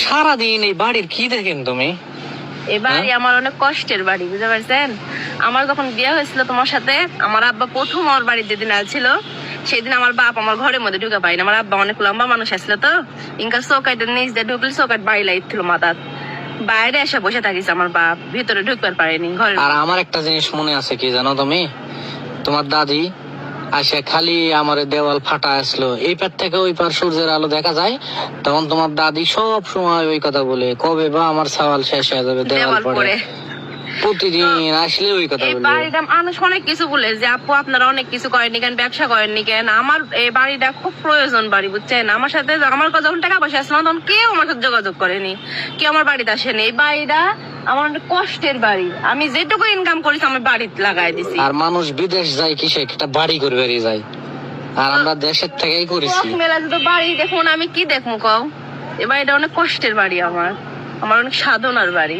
সারাদিন এই বাড়ির কি দেখেন তুমি? এই বাড়ি হ্যাঁ? আমার অনেক কষ্টের বাড়ি বুঝতে পারছেন? আমার যখন বিয়ে হয়েছিল তোমার সাথে আমার আব্বা প্রথম আমার বাড়িতে যেদিন আসছিল সেদিন আমার বাপ আমার ঘরের মধ্যে ঢুকে পাইনি আমার আব্বা অনেক লম্বা মানুষ আসছিল তো। ইনকা চৌকাইতে নিচ দিয়ে ঢুকলে চৌকাট বাড়ি লাইছিল মাথাত বাইরে এসে বসে থাকিস আমার বাপ। ভিতরে ঢুকতে পারেনি ঘরের আর আমার একটা জিনিস মনে আছে কি জানো তুমি? তোমার দাদি আসে খালি আমার দেওয়াল ফাটা আসলো। এই পার থেকে ওই পার সূর্যের আলো দেখা যায় তখন তোমার দাদি সব সময় ওই কথা বলে কবে বা আমার সওয়াল শেষ হয়ে যাবে দেওয়াল পরে। প্রতিদিন আসলে ওই কথা বলবে বাড়িটা মানুষ অনেক কিছু বলে যে আপু আপনারা অনেক কিছু করেননি কেন ব্যবসা করেননি কেন? আমার এই বাড়িটা খুব প্রয়োজন বাড়ি বুঝছেন? আমার সাথে আমার যখন টাকা পয়সা আসলো তখন কেউ আমার সাথে যোগাযোগ করেনি। কেউ আমার বাড়িতে আসেনি এই বাড়িটা আমার অনেক কষ্টের বাড়ি। আমি যেটুকু ইনকাম করি আমার বাড়িতে লাগাই দিছি। আর মানুষ বিদেশ যায় কিসে? একটা বাড়ি করে বেরিয়ে যায়। আর আমরা দেশের থেকেই করেছি। মেলাতে তো বাড়ি দেখুন আমি কি দেখব কও? এবার এটা অনেক কষ্টের বাড়ি আমার। আমার অনেক সাধনার বাড়ি।